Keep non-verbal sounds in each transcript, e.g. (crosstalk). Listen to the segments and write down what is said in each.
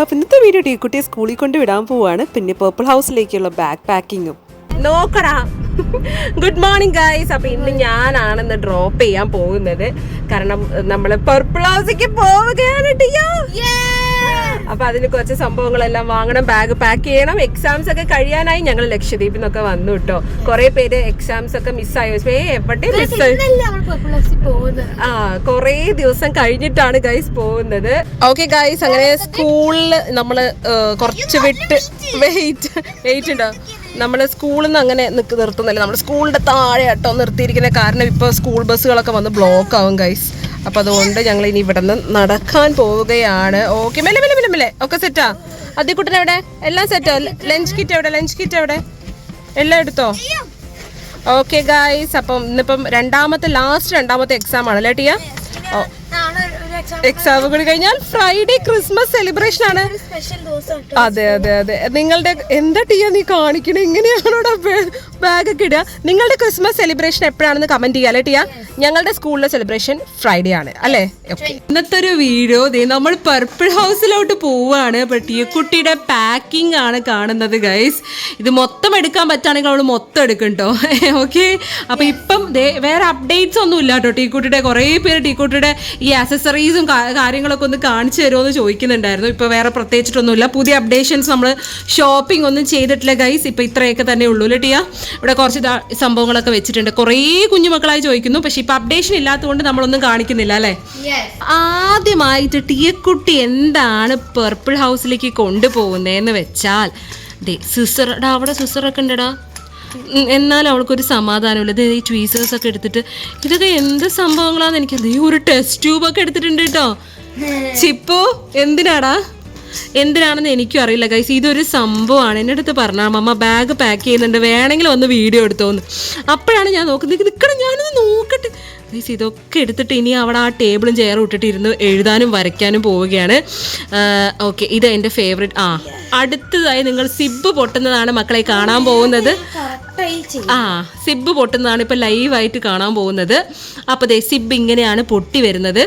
അപ്പോൾ ഇന്നത്തെ വീഡിയോ ടീക്കുട്ടിയെ സ്കൂളിൽ കൊണ്ട് വിടാൻ പോവാണ്. പിന്നെ പേർപ്പിൾ ഹൗസിലേക്കുള്ള ബാക്ക് പാക്കിങ്ങും നോക്കടാ. ഗുഡ് മോർണിംഗ് ഗൈസ് അപ്പൊ ഇന്ന് ഞാനാണെന്ന് ഡ്രോപ്പ് ചെയ്യാൻ പോകുന്നത്. കാരണം നമ്മൾ പെർപ്പിൾ ഹൗസിലേക്ക് പോവുകയാണ് ടിയോ. അപ്പൊ അതിന് കുറച്ച് സംഭവങ്ങളെല്ലാം വാങ്ങണം ബാഗ് പാക്ക് ചെയ്യണം. എക്സാംസ് ഒക്കെ കഴിയാനായി ഞങ്ങൾ ലക്ഷദ്വീപിൽ നിന്നൊക്കെ വന്നു കേട്ടോ. കുറെ പേര് എക്സാംസ് ഒക്കെ മിസ്സായോ ഏ എവിടെ മിസ്സായി ആ കൊറേ ദിവസം കഴിഞ്ഞിട്ടാണ് ഗൈസ് പോകുന്നത്. ഓക്കെ ഗൈസ് അങ്ങനെ സ്കൂളിൽ നമ്മൾ ഏഹ്, കുറച്ച് വിട്ട് വെയിറ്റ് വെയിറ്റ് ഉണ്ടോ? നമ്മൾ സ്കൂളിൽ നിന്ന് അങ്ങനെ നിക്ക് നിർത്തുന്നില്ല. നമ്മുടെ സ്കൂളിന്റെ താഴെ കേട്ടോ നിർത്തിയിരിക്കുന്ന കാരണം ഇപ്പോൾ സ്കൂൾ ബസ്സുകളൊക്കെ വന്ന് ബ്ലോക്ക് ആവും ഗൈസ് അപ്പൊ അതുകൊണ്ട് ഞങ്ങൾ ഇനി ഇവിടെ നിന്ന് നടക്കാൻ പോവുകയാണ്. ഓക്കെ മെല്ലെ മെല്ലെ മെല്ലെ മെല്ലെ. ഒക്കെ സെറ്റാ അതിക്കുട്ടൻ എവിടെ? എല്ലാം സെറ്റാ ലഞ്ച് കിറ്റ് എവിടെ? ലഞ്ച് കിറ്റ് എവിടെ? എല്ലാം എടുത്തോ? ഓക്കെ ഗായ്സ് അപ്പം ഇന്നിപ്പം രണ്ടാമത്തെ ലാസ്റ്റ് രണ്ടാമത്തെ എക്സാം ആണ് അല്ലേ ടിയ എക്സാം കൂടി കഴിഞ്ഞാൽ ഫ്രൈഡേ ക്രിസ്മസ് സെലിബ്രേഷൻ ആണ്. അതെ അതെ അതെ. നിങ്ങളുടെ എന്താ ടിയ നീ കാണിക്കണേ? എങ്ങനെയാണോടാ ബാഗ് ഒക്കെ ഇടുക. നിങ്ങളുടെ ക്രിസ്മസ് സെലിബ്രേഷൻ എപ്പോഴാണെന്ന് കമന്റ് ചെയ്യാം അല്ലേ ടിയ? ഞങ്ങളുടെ സ്കൂളിലെ സെലിബ്രേഷൻ ഫ്രൈഡേ ആണ് അല്ലേ? ഇന്നത്തെ ഒരു വീഡിയോ നമ്മൾ പർപ്പിൾ ഹൗസിലോട്ട് പോവാണ്. അപ്പൊ ടീക്കുട്ടിയുടെ പാക്കിംഗ് ആണ് കാണുന്നത് ഗൈസ് ഇത് മൊത്തം എടുക്കാൻ പറ്റുകയാണെങ്കിൽ അവൾ മൊത്തം എടുക്കും കേട്ടോ ഓക്കെ (laughs) അപ്പൊ ഇപ്പം ദേ വേറെ അപ്ഡേറ്റ്സ് ഒന്നും ഇല്ല കേട്ടോ ടീക്കുട്ടിയുടെ കുറേ പേര് ടീക്കുട്ടിയുടെ ഈ ആക്സസറീസും കാര്യങ്ങളൊക്കെ ഒന്ന് കാണിച്ചു തരുമോ എന്ന് ചോദിക്കുന്നുണ്ടായിരുന്നു. ഇപ്പൊ വേറെ പ്രത്യേകിച്ചിട്ടൊന്നുമില്ല. പുതിയ അപ്ഡേഷൻസ് നമ്മൾ ഷോപ്പിംഗ് ഒന്നും ചെയ്തിട്ടില്ല ഗൈസ് ഇപ്പൊ ഇത്രയൊക്കെ തന്നെ ഉള്ളൂ അല്ലേ ടിയ? ഇവിടെ കുറച്ച് സംഭവങ്ങളൊക്കെ വെച്ചിട്ടുണ്ട്. കുറേ കുഞ്ഞുമക്കളായി ചോദിക്കുന്നു. പക്ഷെ ഇപ്പൊ അപ്ഡേഷൻ ഇല്ലാത്തതുകൊണ്ട് നമ്മളൊന്നും കാണിക്കുന്നില്ല അല്ലേ? ആദ്യമായിട്ട് ടീയക്കുട്ടി എന്താണ് പെർപ്പിൾ ഹൗസിലേക്ക് കൊണ്ടുപോകുന്നതെന്ന് വെച്ചാൽ ദേ സിസറടാ അവിടെ സിസറൊക്കെ ഉണ്ടടാ. എന്നാലും അവൾക്കൊരു സമാധാനമില്ല ഇത് ഈ ട്വീസേഴ്സ് ഒക്കെ എടുത്തിട്ട് ഇതൊക്കെ എന്ത് സംഭവങ്ങളാന്ന് എനിക്ക് ദേ ഒരു ടെസ്റ്റ് ട്യൂബ് ഒക്കെ എടുത്തിട്ടുണ്ട് കേട്ടോ. ചിപ്പു എന്തിനാടാ? എന്തിനാണെന്ന് എനിക്കും അറിയില്ല ഗൈസ് ഇതൊരു സംഭവമാണ്. എന്റെ അടുത്ത് പറഞ്ഞാൽ മമ്മ ബാഗ് പാക്ക് ചെയ്യുന്നുണ്ട്. വേണമെങ്കിൽ ഒന്ന് വീഡിയോ എടുത്തോന്ന്. അപ്പോഴാണ് ഞാൻ നോക്കുന്നത്. നിൽക്കണം ഞാനൊന്ന് നോക്കട്ടെ. ഗൈസ് ഇതൊക്കെ എടുത്തിട്ട് ഇനി അവിടെ ആ ടേബിളും ചെയറും ഇട്ടിട്ട് ഇരുന്ന് എഴുതാനും വരയ്ക്കാനും പോവുകയാണ്. ഓക്കെ ഇത് എന്റെ ഫേവറേറ്റ് ആ അടുത്തതായി നിങ്ങൾ സിബ് പൊട്ടുന്നതാണ് മക്കളെ കാണാൻ പോകുന്നത്. ആ സിബ് പൊട്ടുന്നതാണ് ഇപ്പൊ ലൈവായിട്ട് കാണാൻ പോകുന്നത്. അപ്പോൾ ദേ സിബ് ഇങ്ങനെയാണ് പൊട്ടി വരുന്നത്.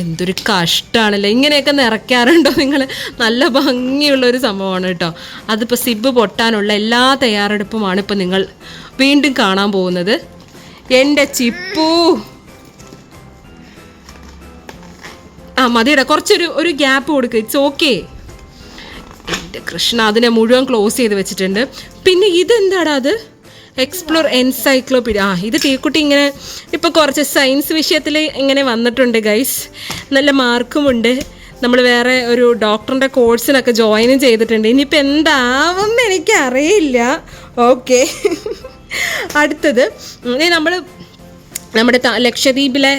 എന്തൊരു കഷ്ടമാണല്ലേ ഇങ്ങനെയൊക്കെ നിറയ്ക്കാറുണ്ടോ നിങ്ങൾ നല്ല ഭംഗിയുള്ള ഒരു സംഭവമാണ് കേട്ടോ. അതിപ്പോൾ സിബ് പൊട്ടാനുള്ള എല്ലാ തയ്യാറെടുപ്പുമാണ് ഇപ്പം നിങ്ങൾ വീണ്ടും കാണാൻ പോകുന്നത്. എന്റെ ചിപ്പു. ആ മതിയുടെ കുറച്ചൊരു ഒരു ഗ്യാപ്പ് കൊടുക്കുക ഇറ്റ്സ് ഓക്കെ എന്റെ കൃഷ്ണ അതിനെ മുഴുവൻ ക്ലോസ് ചെയ്ത് വെച്ചിട്ടുണ്ട്. പിന്നെ ഇതെന്താടാ അത്? എക്സ്പ്ലോർ എൻസൈക്ലോപീഡിയ ആ ഇത് തീക്കുട്ടി ഇങ്ങനെ ഇപ്പോൾ കുറച്ച് സയൻസ് വിഷയത്തിൽ ഇങ്ങനെ വന്നിട്ടുണ്ട് ഗൈസ് നല്ല മാർക്കുമുണ്ട് നമ്മൾ വേറെ ഒരു ഡോക്ടറിന്റെ കോഴ്സിനൊക്കെ ജോയിനും ചെയ്തിട്ടുണ്ട്. ഇനിയിപ്പോൾ എന്താവും എനിക്കറിയില്ല. ഓക്കെ (laughs) അടുത്തത് നമ്മൾ നമ്മുടെ ലക്ഷദ്വീപിലെ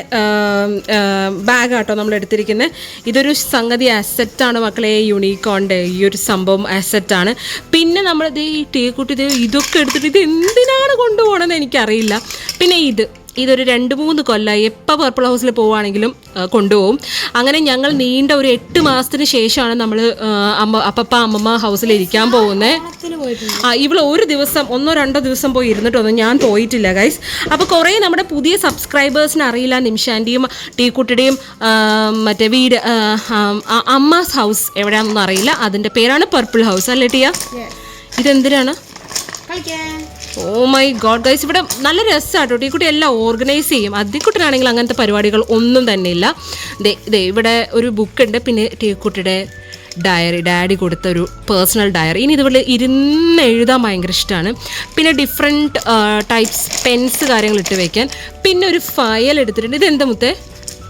ബാഗാട്ടോ നമ്മൾ എടുത്തിരിക്കുന്നത് ഇതൊരു സംഗതി അസറ്റാണ് മക്കളെ യൂണിക്കോണിന്റെ ഈ ഒരു സംഭവം അസറ്റാണ് പിന്നെ നമ്മളിത് ഈ ടീക്കുട്ടി കുട്ടി ഇതൊക്കെ എടുത്തിട്ട് ഇത് എന്തിനാണ് കൊണ്ടുപോകണമെന്ന് എനിക്കറിയില്ല. പിന്നെ ഇത്. ഇതൊരു രണ്ട് മൂന്ന് കൊല്ലമായി എപ്പോൾ പർപ്പിൾ ഹൗസിൽ പോവുകയാണെങ്കിലും കൊണ്ടുപോകും അങ്ങനെ ഞങ്ങൾ നീണ്ട ഒരു എട്ട് മാസത്തിന് ശേഷമാണ് നമ്മൾ അമ്മ അപ്പപ്പ അമ്മമ്മ ഹൗസിൽ ഇരിക്കാൻ പോകുന്നത് ആ ഇവിടെ ഒരു ദിവസം ഒന്നോ രണ്ടോ ദിവസം പോയി ഇരുന്നിട്ടൊന്നും ഞാൻ പോയിട്ടില്ല ഗൈസ് അപ്പോൾ കുറേ നമ്മുടെ പുതിയ സബ്സ്ക്രൈബേഴ്സിന് അറിയില്ല നിമിഷാന്റെയും ടീക്കുട്ടിയുടെയും മറ്റേ വീട് അമ്മാസ് ഹൗസ് എവിടെയാണെന്നൊന്നും അറിയില്ല. അതിന്റെ പേരാണ് പർപ്പിൾ ഹൗസ് അല്ലേ ടിയ? ഇതെന്തിനാണ്? ഓ മൈ ഗോഡ് ഗൈസ് ഇവിടെ നല്ല രസമാട്ടോ കുട്ടി എല്ലാം ഓർഗനൈസ് ചെയ്യും. അതിക്കുട്ടനാണെങ്കിൽ അങ്ങനത്തെ പരിപാടികൾ ഒന്നും തന്നെ ഇല്ല. ദേ ഇവിടെ ഒരു ബുക്ക് ഉണ്ട്. പിന്നെ ടീക്കുട്ടിയുടെ ഡയറി ഡാഡി കൊടുത്ത ഒരു പേഴ്സണൽ ഡയറി ഇനി ഇതുപോലെ ഇരുന്ന് എഴുതാൻ ഭയങ്കര ഇഷ്ടമാണ് പിന്നെ ഡിഫറെന്റ് ടൈപ്സ് പെൻസ് കാര്യങ്ങൾ ഇട്ട് വയ്ക്കാൻ പിന്നെ ഒരു ഫയൽ എടുത്തിട്ടുണ്ട്. ഇത് എന്താ മുത്തേ?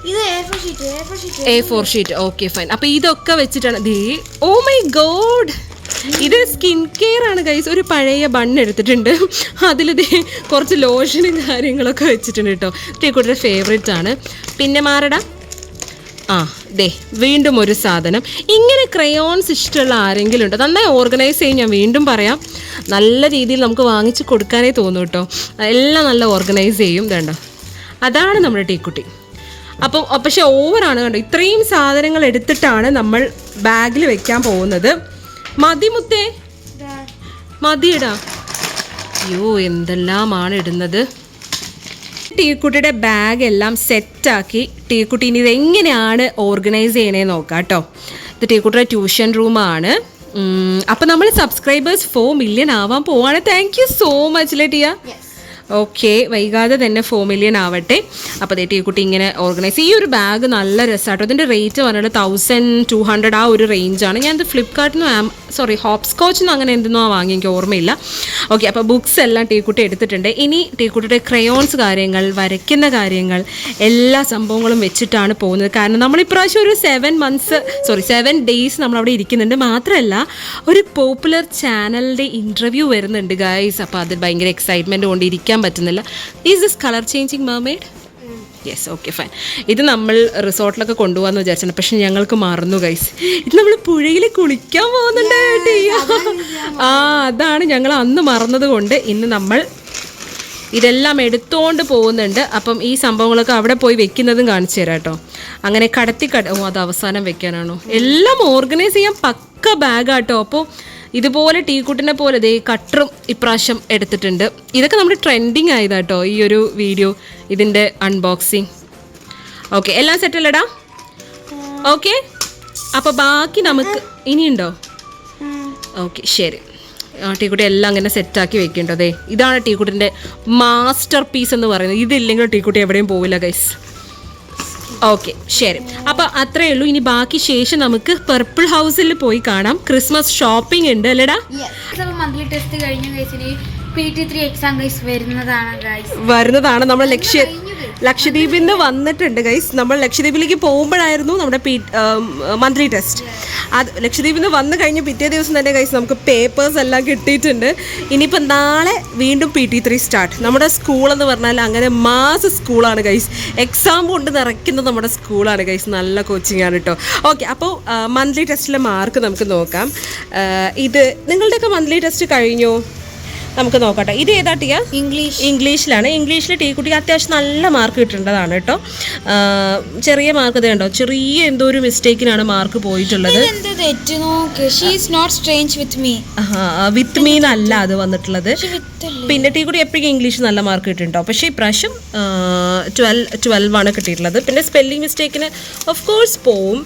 ഇത് A4 sheet A4 sheet A four sheet okay fine അപ്പോൾ ഇതൊക്കെ വെച്ചിട്ടാണ്. ദേ ഓ മൈ ഗോഡ് ഇത് സ്കിൻ കെയർ ആണ് കൈസ് ഒരു പഴയ ബൺ എടുത്തിട്ടുണ്ട്. അതിലിത് കുറച്ച് ലോഷനും കാര്യങ്ങളൊക്കെ വെച്ചിട്ടുണ്ട് കേട്ടോ ടീക്കുട്ടിയുടെ ഫേവറേറ്റ് ആണ്. പിന്നെ മാറട. ആ ദേ വീണ്ടും ഒരു സാധനം. ഇങ്ങനെ ക്രയോൺസ് ഇഷ്ടമുള്ള ആരെങ്കിലും ഉണ്ടോ? നന്നായി ഓർഗനൈസ് ചെയ്യും ഞാൻ വീണ്ടും പറയാം. നല്ല രീതിയിൽ നമുക്ക് വാങ്ങിച്ച് കൊടുക്കാനേ തോന്നും കേട്ടോ എല്ലാം നല്ല ഓർഗനൈസ് ചെയ്യും. വേണ്ട അതാണ് നമ്മുടെ ടീക്കുട്ടി. അപ്പോൾ പക്ഷേ ഓവറാണ് കണ്ടോ? ഇത്രയും സാധനങ്ങൾ എടുത്തിട്ടാണ് നമ്മൾ ബാഗിൽ വെക്കാൻ പോകുന്നത്. മതിമുത്തേ മതിയിടാ. അയ്യോ എന്തെല്ലാമാണ് ഇടുന്നത് ടീക്കുട്ടിയുടെ ബാഗ് എല്ലാം സെറ്റാക്കി ടീക്കുട്ടി ഇനി ഇത് എങ്ങനെയാണ് ഓർഗനൈസ് ചെയ്യണേ നോക്കാം കേട്ടോ. ഇത് ടീക്കുട്ടിയുടെ ട്യൂഷൻ റൂമാണ്. അപ്പം നമ്മൾ സബ്സ്ക്രൈബേഴ്സ് ഫോർ മില്യൺ ആവാൻ പോവാണ്. താങ്ക് യു സോ മച്ച് ലെ ടിയ? ഓക്കെ വൈകാതെ തന്നെ ഫോർ മില്യൺ ആവട്ടെ. അപ്പോൾ ദേ ടീക്കുട്ടി ഇങ്ങനെ ഓർഗനൈസ് ഈ ഒരു ബാഗ് നല്ല രസമാട്ടോ ഇതിന്റെ റേറ്റ് പറഞ്ഞിട്ട് തൗസൻഡ് ടു ഹൺഡ്രഡ് ആ ഒരു റേഞ്ചാണ് ഞാൻ ഇത് ഫ്ലിപ്കാർട്ടിൽ നിന്ന് സോറി ഹോപ്പ് സ്കോച്ച് നിന്ന് അങ്ങനെ എന്തെന്നോ വാങ്ങി എനിക്ക് ഓർമ്മയില്ല. ഓക്കെ അപ്പോൾ ബുക്സ് എല്ലാം ടീക്കുട്ടി എടുത്തിട്ടുണ്ട്. ഇനി ടീക്കുട്ടിയുടെ ക്രയോൺസ് കാര്യങ്ങൾ വരയ്ക്കുന്ന കാര്യങ്ങൾ എല്ലാ സംഭവങ്ങളും വെച്ചിട്ടാണ് പോകുന്നത്. കാരണം നമ്മൾ ഇപ്രാവശ്യം ഒരു seven months sorry seven days നമ്മൾ അവിടെ ഇരിക്കുന്നുണ്ട്. മാത്രമല്ല ഒരു പോപ്പുലർ ചാനലിന്റെ ഇന്റർവ്യൂ വരുന്നുണ്ട് ഗൈസ് അപ്പോൾ അത് ഭയങ്കര എക്സൈറ്റ്മെന്റ് കൊണ്ട് ഇരിക്കാൻ പറ്റുന്നില്ല. Is this colour changing mermaid yes okay fine ഇത് നമ്മൾ റിസോർട്ടിലൊക്കെ കൊണ്ടുപോകാന്ന് വിചാരിച്ചാണ്. പക്ഷെ ഞങ്ങൾക്ക് മറന്നു ഗൈസ് ഇത് നമ്മൾ പുഴയിൽ കുളിക്കാൻ പോകുന്നുണ്ട്. ആ അതാണ് ഞങ്ങൾ അന്ന് മറന്നത് കൊണ്ട് ഇന്ന് നമ്മൾ ഇതെല്ലാം എടുത്തോണ്ട് പോകുന്നുണ്ട്. അപ്പം ഈ സംഭവങ്ങളൊക്കെ അവിടെ പോയി വെക്കുന്നതും കാണിച്ചു തരാം കേട്ടോ. അങ്ങനെ കടത്തി കട ഓ അത് അവസാനം വെക്കാനാണോ? എല്ലാം ഓർഗനൈസ് ചെയ്യാൻ പക്ക ബാഗാട്ടോ അപ്പോൾ ഇതുപോലെ ടീക്കുട്ടിനെ പോലെ ദേ കട്ടറും ഇപ്രാവശ്യം എടുത്തിട്ടുണ്ട്. ഇതൊക്കെ നമ്മുടെ ട്രെൻഡിങ് ആയതാട്ടോ ഈ ഒരു വീഡിയോ ഇതിന്റെ അൺബോക്സിങ് ഓക്കെ എല്ലാം സെറ്റ് അല്ലടാ? ഓക്കെ അപ്പോൾ ബാക്കി നമുക്ക് ഇനിയുണ്ടോ? ഓക്കെ ശരി. ആ ടീക്കുട്ടി എല്ലാം അങ്ങനെ സെറ്റാക്കി വെക്കേണ്ടതേ ഇതാണ് ടീക്കുട്ടിന്റെ മാസ്റ്റർ പീസ് എന്ന് പറയുന്നത്. ഇതില്ലെങ്കിൽ ടീക്കുട്ടി എവിടെയും പോവില്ല ഗൈസ് ഓക്കെ ശരി. അപ്പോൾ അത്രേ ഉള്ളൂ. ഇനി ബാക്കി ശേഷം നമുക്ക് പർപ്പിൾ ഹൗസിൽ പോയി കാണാം. ക്രിസ്മസ് ഷോപ്പിംഗ് ഉണ്ട് അല്ലേടാ? മന്ത്ലി ടെസ്റ്റ് കഴിഞ്ഞ വരുന്നതാണ് വരുന്നതാണ്. നമ്മുടെ ലക്ഷ്യ ലക്ഷദ്വീപിൽ നിന്ന് വന്നിട്ടുണ്ട് ഗൈസ് നമ്മൾ ലക്ഷദ്വീപിലേക്ക് പോകുമ്പോഴായിരുന്നു നമ്മുടെ പി മന്ത്ലി ടെസ്റ്റ്. അത് ലക്ഷദ്വീപിൽ നിന്ന് വന്നു കഴിഞ്ഞ് പിറ്റേ ദിവസം തന്നെ ഗൈസ് നമുക്ക് പേപ്പേഴ്സ് എല്ലാം കിട്ടിയിട്ടുണ്ട്. ഇനിയിപ്പോൾ നാളെ വീണ്ടും പി ടി ത്രീ സ്റ്റാർട്ട് നമ്മുടെ സ്കൂൾ എന്ന് പറഞ്ഞാൽ അങ്ങനെ മാസ് സ്കൂളാണ് ഗൈസ് എക്സാം കൊണ്ട് നിറയ്ക്കുന്നത് നമ്മുടെ സ്കൂളാണ് ഗൈസ് നല്ല കോച്ചിങ് ആണ് കേട്ടോ ഓക്കെ അപ്പോൾ മന്ത്ലി ടെസ്റ്റിലെ മാർക്ക് നമുക്ക് നോക്കാം. ഇത് നിങ്ങളുടെയൊക്കെ മന്ത്ലി ടെസ്റ്റ് കഴിഞ്ഞു? നമുക്ക് നോക്കട്ടെ. ഇത് ഏതാ ടീ? ഇംഗ്ലീഷ്. ഇംഗ്ലീഷിലാണ്. ഇംഗ്ലീഷിൽ ടീ കുട്ടിക്ക് അത്യാവശ്യം നല്ല മാർക്ക് കിട്ടേണ്ടതാണ് കേട്ടോ. ചെറിയ മാർക്ക് ഇത് കണ്ടോ ചെറിയ എന്തോ ഒരു മിസ്റ്റേക്കിനാണ് മാർക്ക് പോയിട്ടുള്ളത്. വിത്ത് മീ അല്ല അത് വന്നിട്ടുള്ളത്. പിന്നെ ടീ കുട്ടി എപ്പോഴും ഇംഗ്ലീഷ് നല്ല മാർക്ക് കിട്ടിയിട്ടോ പക്ഷേ ഇപ്രാവശ്യം ട്വൽവ് ട്വൽവ് ആണ് കിട്ടിയിട്ടുള്ളത്. പിന്നെ സ്പെല്ലിംഗ് മിസ്റ്റേക്കിന് ഓഫ് കോഴ്സ് പോവും.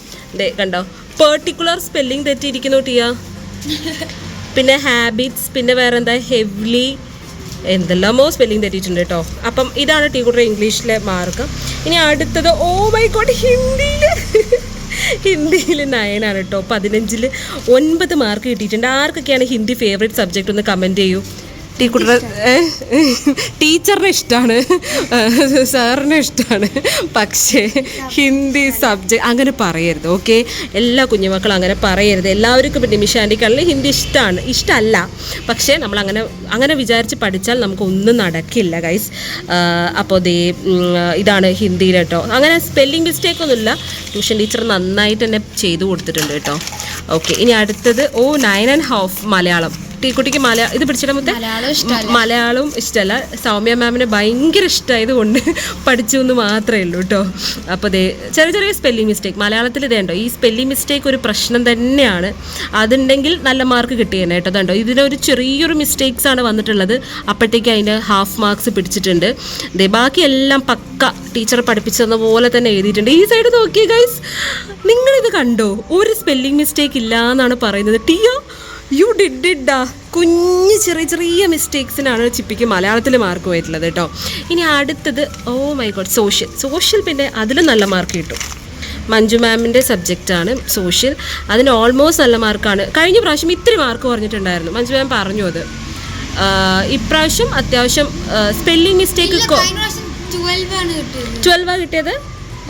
കണ്ടോ? Particular spelling തെറ്റിയിരിക്കുന്നു ടിയ. (laughs) പിന്നെ ഹാബിറ്റ്സ് പിന്നെ വേറെ എന്താ ഹെവ്ലി എന്തെല്ലാമോ സ്പെല്ലിംഗ് തെറ്റിയിട്ടുണ്ട് കേട്ടോ അപ്പം ഇതാണ് ടീ കുട്ടിയുടെ ഇംഗ്ലീഷിലെ മാർക്ക്. ഇനി അടുത്തത് ഓ മൈ ഗോഡ് ഹിന്ദിയിൽ ഹിന്ദിയിൽ നയനാണ് കേട്ടോ പതിനഞ്ചിൽ ഒൻപത് മാർക്ക് കിട്ടിയിട്ടുണ്ട്. ആർക്കൊക്കെയാണ് ഹിന്ദി ഫേവറേറ്റ് സബ്ജക്റ്റ് ഒന്ന് കമന്റ് ചെയ്യൂ. ടീ കുട്ടിയുടെ ടീച്ചറിനെ ഇഷ്ടമാണ് സാറിനെ ഇഷ്ടമാണ് പക്ഷേ ഹിന്ദി സബ്ജക്റ്റ് അങ്ങനെ പറയരുത് ഓക്കെ? എല്ലാ കുഞ്ഞുമക്കളും അങ്ങനെ പറയരുത്. എല്ലാവർക്കും പിന്നെ നിമിഷ ആന്റിക്കാണെങ്കിൽ ഹിന്ദി ഇഷ്ടമാണ് ഇഷ്ടമല്ല പക്ഷേ നമ്മൾ അങ്ങനെ അങ്ങനെ വിചാരിച്ച് പഠിച്ചാൽ നമുക്ക് ഒന്നും നടക്കില്ല ഗൈസ് അപ്പോൾ ദേ ഇതാണ് ഹിന്ദിയിൽ കേട്ടോ അങ്ങനെ സ്പെല്ലിംഗ് മിസ്റ്റേക്ക് ഒന്നുമില്ല. ട്യൂഷൻ ടീച്ചർ നന്നായിട്ട് തന്നെ ചെയ്തു കൊടുത്തിട്ടുണ്ട് കേട്ടോ. ഓക്കെ ഇനി അടുത്തത് oh nine and half Malayalam. ടീക്കുട്ടിക്ക് മലയാളം ഇത് പിടിച്ചിട്ട് മുത്തേ? മലയാളവും ഇഷ്ടമല്ല സൗമ്യ മാമിനെ ഭയങ്കര ഇഷ്ടമായത് കൊണ്ട് പഠിച്ചു എന്ന് മാത്രമേ ഉള്ളൂ കേട്ടോ അപ്പോൾ ദേ ചെറിയ ചെറിയ സ്പെല്ലിംഗ് മിസ്റ്റേക്ക് മലയാളത്തിൽ ഇതേണ്ടോ ഈ സ്പെല്ലിംഗ് മിസ്റ്റേക്ക് ഒരു പ്രശ്നം തന്നെയാണ്. അതുണ്ടെങ്കിൽ നല്ല മാർക്ക് കിട്ടിയേനെ കേട്ടോ അതുണ്ടോ ഇതിനൊരു ചെറിയൊരു മിസ്റ്റേക്സ് ആണ് വന്നിട്ടുള്ളത്. അപ്പോഴത്തേക്ക് അതിന്റെ ഹാഫ് മാർക്സ് പിടിച്ചിട്ടുണ്ട്. ദേ ബാക്കി എല്ലാം പക്ക ടീച്ചർ പഠിപ്പിച്ചെന്ന പോലെ തന്നെ എഴുതിയിട്ടുണ്ട്. ഈ സൈഡ് നോക്കിയേ ഗൈസ് നിങ്ങളിത് കണ്ടോ? ഒരു സ്പെല്ലിംഗ് മിസ്റ്റേക്ക് ഇല്ല എന്നാണ് പറയുന്നത്. ടിയോ? യു ഡിഡ് ഡിഡാ കുഞ്ഞ് ചെറിയ ചെറിയ മിസ്റ്റേക്സിനാണ് ചിപ്പിക്ക് മലയാളത്തിൽ മാർക്ക് പോയിട്ടുള്ളത് കേട്ടോ ഇനി അടുത്തത് oh my god social social പിന്നെ അതിലും നല്ല മാർക്ക് കിട്ടും. മഞ്ജു മാമിന്റെ സബ്ജക്റ്റാണ് സോഷ്യൽ അതിന് ഓൾമോസ്റ്റ് നല്ല മാർക്കാണ് കഴിഞ്ഞ പ്രാവശ്യം ഇത്തിരി മാർക്ക് പറഞ്ഞിട്ടുണ്ടായിരുന്നു മഞ്ജു മാം പറഞ്ഞു അത്. ഇപ്രാവശ്യം അത്യാവശ്യം സ്പെല്ലിംഗ് മിസ്റ്റേക്ക് ട്വൽവാണ് കിട്ടിയത്.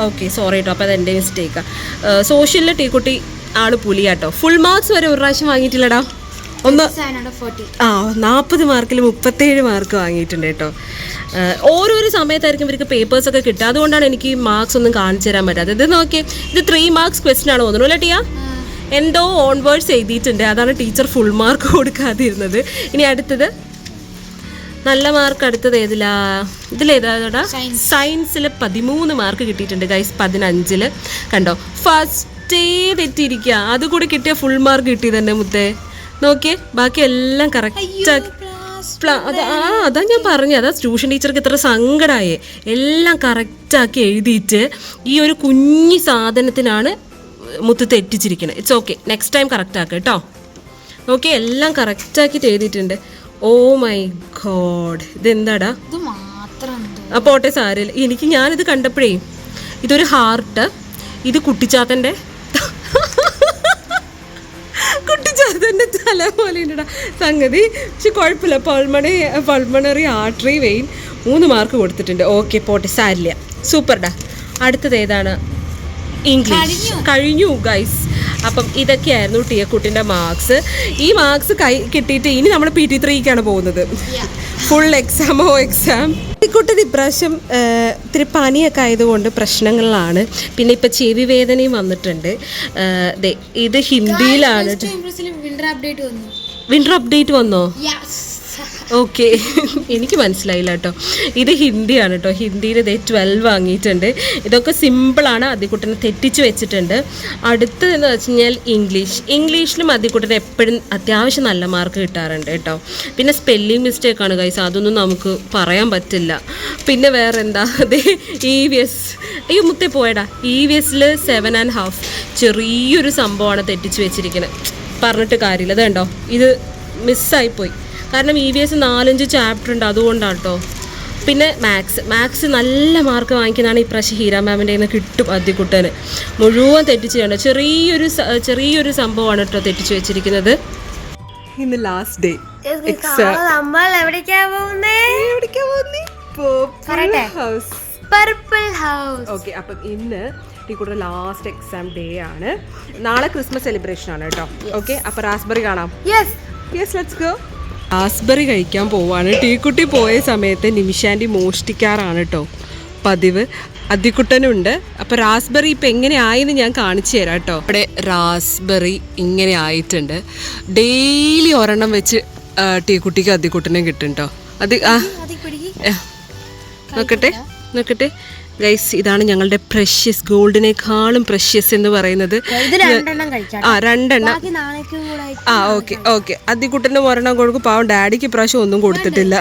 ഓക്കെ സോറി കേട്ടോ അപ്പോൾ അത് എന്റെ മിസ്റ്റേക്കാണ് സോഷ്യലിൽ ടീക്കുട്ടി ആൾ പുലിയാട്ടോ. ഫുൾ മാർക്സ് വരെ ഒരു പ്രാവശ്യം വാങ്ങിയിട്ടില്ലടാ. ഒന്ന് ആ നാൽപ്പത് മാർക്കിൽ മുപ്പത്തേഴ് മാർക്ക് വാങ്ങിയിട്ടുണ്ട് കേട്ടോ. ഓരോരോ സമയത്തായിരിക്കും ഇവർക്ക് പേപ്പേഴ്സ് ഒക്കെ കിട്ടുക. അതുകൊണ്ടാണ് എനിക്ക് മാർക്സ് ഒന്നും കാണിച്ചു തരാൻ പറ്റാത്തത്. ഇത് നോക്കിയേ ഇത് ത്രീ മാർക്സ് ക്വസ്റ്റ്യൻ ആണ് തോന്നുന്നു അല്ലേ ടിയ? എന്തോ ഓൺ വേർഡ്സ് എഴുതിയിട്ടുണ്ട്. അതാണ് ടീച്ചർ ഫുൾ മാർക്ക് കൊടുക്കാതിരുന്നത്. ഇനി അടുത്തത്. നല്ല മാർക്ക് അടുത്തത് ഏതിലാ? ഇതിലേതാടാ സയൻസിൽ പതിമൂന്ന് മാർക്ക് കിട്ടിയിട്ടുണ്ട് ഗൈസ് പതിനഞ്ചിൽ. കണ്ടോ? ഫസ്റ്റേ തെറ്റിയിരിക്കുക അത് കൂടി കിട്ടിയ ഫുൾ മാർക്ക് കിട്ടി തന്നെ മുത്തേ. നോക്കിയേ ബാക്കി എല്ലാം കറക്റ്റ് അത് ആ അതാ ഞാൻ പറഞ്ഞു. അതാ ട്യൂഷൻ ടീച്ചർക്ക് ഇത്ര സങ്കടമായേ എല്ലാം കറക്റ്റാക്കി എഴുതിയിട്ട് ഈ ഒരു കുഞ്ഞി സാധനത്തിനാണ് മുത്ത് തെറ്റിച്ചിരിക്കുന്നത് it's okay next time correct ആക്കുക കേട്ടോ. ഓക്കെ എല്ലാം കറക്റ്റാക്കിയിട്ട് എഴുതിയിട്ടുണ്ട്. ഓ മൈ ഗോഡ് ഇതെന്താടാ? ആ പോട്ടെ സാരില്ല എനിക്ക് ഞാനിത് കണ്ടപ്പോഴേ ഇതൊരു ഹാർട്ട് ഇത് കുട്ടിച്ചാത്തന്റെ കുട്ടിച്ചാത്തന്റെ തല പോലെ ഉണ്ടടാ. സംഗതി പക്ഷെ കുഴപ്പമില്ല. പൾമണി പൾമണറി ആർട്ടറി വെയിൻ മൂന്ന് മാർക്ക് കൊടുത്തിട്ടുണ്ട്. ഓക്കെ പോട്ടെ. സാരില്ല. സൂപ്പർഡാ അടുത്തത് ഏതാണ്? ഇംഗ്ലീഷ് കഴിഞ്ഞു. ഗൈസ് അപ്പം ഇതൊക്കെയായിരുന്നു ടിയക്കുട്ടിന്റെ മാർക്സ് ഈ മാർക്സ് കൈ കിട്ടിയിട്ട് ഇനി നമ്മൾ പി ടി ത്രീക്കാണ് പോകുന്നത്. ഫുൾ എക്സാമോ എക്സാം കുട്ടിത് ഇപ്രാവശ്യം ഇത്തിരി പനിയൊക്കെ ആയതുകൊണ്ട് പ്രശ്നങ്ങളിലാണ് പിന്നെ ഇപ്പം ചെവി വേദനയും വന്നിട്ടുണ്ട്. ഇത് ഹിന്ദിയിലാണ്. വിന്റർ അപ്ഡേറ്റ് വന്നു. ഓക്കെ (laughs) എനിക്ക് മനസ്സിലായില്ല കേട്ടോ. ഇത് ഹിന്ദിയാണ് കേട്ടോ. ഹിന്ദിയിൽ ഇതേ ട്വൽവ് വാങ്ങിയിട്ടുണ്ട്. ഇതൊക്കെ സിമ്പിളാണ് അതിക്കുട്ടനെ തെറ്റിച്ച് വെച്ചിട്ടുണ്ട്. അടുത്തതെന്ന് വെച്ച് കഴിഞ്ഞാൽ ഇംഗ്ലീഷ് ഇംഗ്ലീഷിലും അതിക്കുട്ടന് എപ്പോഴും അത്യാവശ്യം നല്ല മാർക്ക് കിട്ടാറുണ്ട് കേട്ടോ. പിന്നെ സ്പെല്ലിംഗ് മിസ്റ്റേക്കാണ് കൈസ് അതൊന്നും നമുക്ക് പറയാൻ പറ്റില്ല. പിന്നെ വേറെ എന്താ അതെ (laughs) ഇ വി എസ് അയ്യോ മുത്തേ പോയടാ. ഇ വി എസിൽ സെവൻ ആൻഡ് ഹാഫ് ചെറിയൊരു സംഭവമാണ് തെറ്റിച്ച് വെച്ചിരിക്കുന്നത് പറഞ്ഞിട്ട് കാര്യമില്ല. ഇത് കണ്ടോ ഇത് മിസ്സായിപ്പോയി കാരണം ഇ വി എസ് നാലഞ്ച് ചാപ്റ്റർ ഉണ്ട് അതുകൊണ്ടാണ് കേട്ടോ പിന്നെ മാത്സ് മാത്സ് നല്ല മാർക്ക് വാങ്ങിക്കുന്നതാണ് ഇപ്രാവശ്യം ഹീര മാമിന്റെ നിന്ന് കിട്ടും അദ്യക്കുട്ടന് മുഴുവൻ തെറ്റിച്ച് കണ്ടോ? ചെറിയൊരു ചെറിയൊരു സംഭവമാണ് കേട്ടോ തെറ്റിച്ച് വെച്ചിരിക്കുന്നത്. ഇന്ന് ലാസ്റ്റ് ഡേ നമ്മൾ എവിടേക്കാ പോകുന്നേ? ഹൗസ് പർപ്പിൾ ഹൗസ് ഓക്കെ അപ്പം ഇന്ന് ടീക്കൂടെ ലാസ്റ്റ് എക്സാം ഡേ ആണ്. നാളെ ക്രിസ്മസ് സെലിബ്രേഷൻ ആണ് കേട്ടോ ഓക്കെ അപ്പൊ റാസ്ബറി കാണാം. Yes yes let's go raspberry കഴിക്കാൻ പോവാണ്. ടീക്കുട്ടി പോയ സമയത്ത് നിമിഷാന്റി മോഷ്ടിക്കാറാണ് കേട്ടോ പതിവ്. അതിക്കുട്ടനുണ്ട്. അപ്പോൾ റാസ്ബെറി ഇപ്പം എങ്ങനെ ആയെന്ന് ഞാൻ കാണിച്ചു തരാം കേട്ടോ ഇവിടെ റാസ്ബെറി ഇങ്ങനെ ആയിട്ടുണ്ട്. ഡെയിലി ഒരെണ്ണം വെച്ച് ടീക്കുട്ടിക്ക് അതിക്കുട്ടനും കിട്ടും കേട്ടോ അത് ആ. നോക്കട്ടെ. നോക്കട്ടെ. ഗൈസ് ഇതാണ് ഞങ്ങളുടെ പ്രഷ്യസ് ഗോൾഡിനേക്കാളും പ്രഷ്യസ് എന്ന് പറയുന്നത്. ആ രണ്ടെണ്ണം. ആ ഓക്കെ ഓക്കെ അതിക്കുട്ടന്റെ ഒരെണ്ണം കൊടുക്കും. പാവം ഡാഡിക്ക് ഇപ്രാവശ്യം ഒന്നും കൊടുത്തിട്ടില്ല.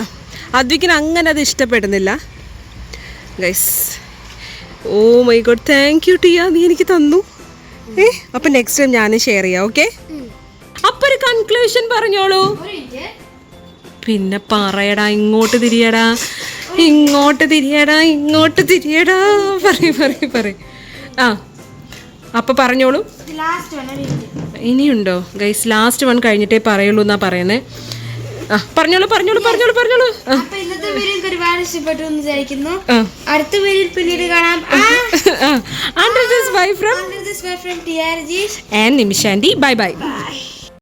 അദ്വിക്കിന് അങ്ങനെ അത് ഇഷ്ടപ്പെടുന്നില്ല. Guys oh my god thank you Tia. നീ എനിക്ക് തന്നു. ഏ അപ്പം നെക്സ്റ്റ് ടൈം ഞാനും ഷെയർ ചെയ്യാം ഓക്കെ അപ്പൊ ഒരു കൺക്ലൂഷൻ പറഞ്ഞോളൂ. പിന്നെ പറയടാ ഇങ്ങോട്ട് തിരിയടാ. ഇങ്ങോട്ട് തിരിയടാ ഇങ്ങോട്ട് തിരിയടാ. പറയും പറയും പറയും. ആ അപ്പൊ പറഞ്ഞോളൂ. ഇനിയുണ്ടോ? ഗൈസ് ലാസ്റ്റ് വൺ കഴിഞ്ഞിട്ടേ പറയുള്ളൂ എന്നാ പറയുന്നേ. ആ പറഞ്ഞോളൂ പറഞ്ഞോളൂ പറഞ്ഞോളൂ പറഞ്ഞോളൂ. ഇന്നത്തെ വീഡിയോ ഒരുപാട് ഇഷ്ടപ്പെട്ടു എന്ന് വിചാരിക്കുന്നു അടുത്ത വീഡിയോ പിന്നീട് കാണാം. ആ. Under this bye from? Under this way from TRG. and നിമിഷാന്റി ബൈ ബൈ